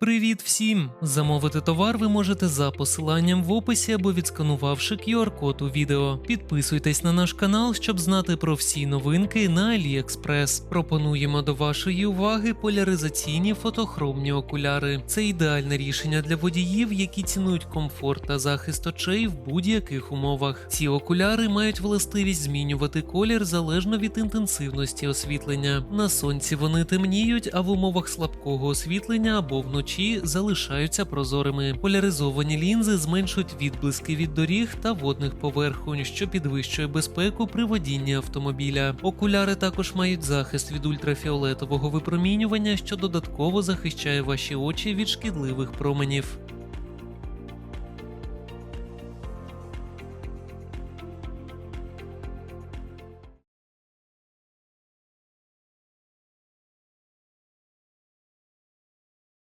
Привіт всім! Замовити товар ви можете за посиланням в описі або відсканувавши QR-код у відео. Підписуйтесь на наш канал, щоб знати про всі новинки на AliExpress. Пропонуємо до вашої уваги поляризаційні фотохромні окуляри. Це ідеальне рішення для водіїв, які цінують комфорт та захист очей в будь-яких умовах. Ці окуляри мають властивість змінювати колір залежно від інтенсивності освітлення. На сонці вони темніють, а в умовах слабкого освітлення або вночі залишаються прозорими. Поляризовані лінзи зменшують відблиски від доріг та водних поверхонь, що підвищує безпеку при водінні автомобіля. Окуляри також мають захист від ультрафіолетового випромінювання, що додатково захищає ваші очі від шкідливих променів.